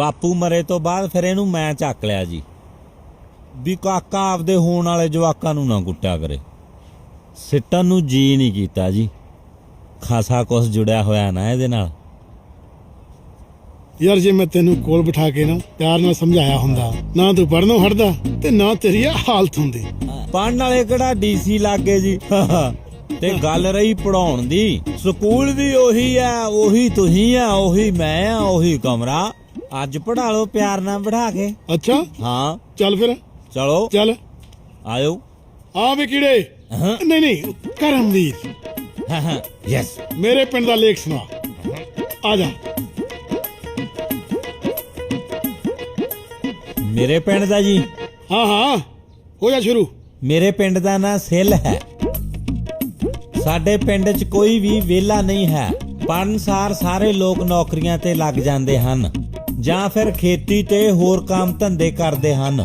ਬਾਪੂ ਮਰੇ ਤੋਂ ਬਾਅਦ ਫਿਰ ਇਹਨੂੰ ਮੈਂ ਚੱਕ ਲਿਆ ਜੀ। ਵੀ ਕਾਕਾ ਆਪਦੇ ਹੋਣ ਵਾਲੇ ਜਵਾਕਾਂ ਨੂੰ ਨਾ ਕੁੱਟਿਆ ਕਰੇ। ਸਿੱਟਣ ਨੂੰ ਜੀ ਨਹੀਂ ਕੀਤਾ ਜੀ। ਖਾਸਾ ਕੁਛ ਜੁੜਿਆ ਹੋਇਆ ਨਾ ਇਹਦੇ ਨਾਲ। ਯਾਰ ਜੇ ਮੈਂ ਤੈਨੂੰ ਕੋਲ ਬਿਠਾ ਕੇ ਨਾ ਪਿਆਰ ਨਾਲ ਸਮਝਾਇਆ ਹੁੰਦਾ ਨਾ ਤੂੰ ਪੜਨੋਂ ਹਟਦਾ ਤੇ ਨਾ ਤੇਰੀ ਇਹ ਹਾਲਤ ਹੁੰਦੀ। ਪੜਨ ਵਾਲੇ ਕਿਹੜਾ ਡੀਸੀ ਲੱਗੇ ਜੀ? ਤੇ ਗੱਲ ਰਹੀ ਪੜਾਉਣ ਦੀ। ਸਕੂਲ ਵੀ ਉਹੀ ਆ ਉਹੀ ਤੁਸੀਂ ਆ ਉਹੀ ਮੈਂ ਆ ਉਹੀ ਕਮਰਾ। ਅੱਜ ਪੜਾ ਲਓ ਪਿਆਰ ਨਾਲ ਬਿਠਾ ਕੇ। ਅੱਛਾ। ਹਾਂ। ਚੱਲ ਫਿਰ। ਚਲੋ। ਚੱਲ। ਆਇਓ। ਆ ਵੇ ਕੀੜੇ। ਹਾਂ। ਨਹੀਂ ਨਹੀਂ ਕਰਮਵੀਰ। ਯੈਸ ਮੇਰੇ ਪਿੰਡ ਦਾ ਲੇਖ ਸੁਣਾ। ਆ ਜਾ। ਮੇਰੇ ਪਿੰਡ ਦਾ ਜੀ। ਹਾਂ ਹਾਂ। ਹੋ ਜਾ ਸ਼ੁਰੂ। ਮੇਰੇ ਪਿੰਡ ਦਾ ਨਾਂ ਸਿੱਲ ਹੈ। ਸਾਡੇ ਪਿੰਡ 'ਚ ਕੋਈ ਵੀ ਵਿਹਲਾ ਨਹੀਂ ਹੈ। ਪੜਨਸਾਰ ਸਾਰੇ ਲੋਕ ਨੌਕਰੀਆਂ ਤੇ ਲੱਗ ਜਾਂਦੇ ਹਨ। ਜਾਂ ਫਿਰ ਖੇਤੀ ਤੇ ਹੋਰ ਕੰਮ ਧੰਦੇ ਕਰਦੇ ਹਨ।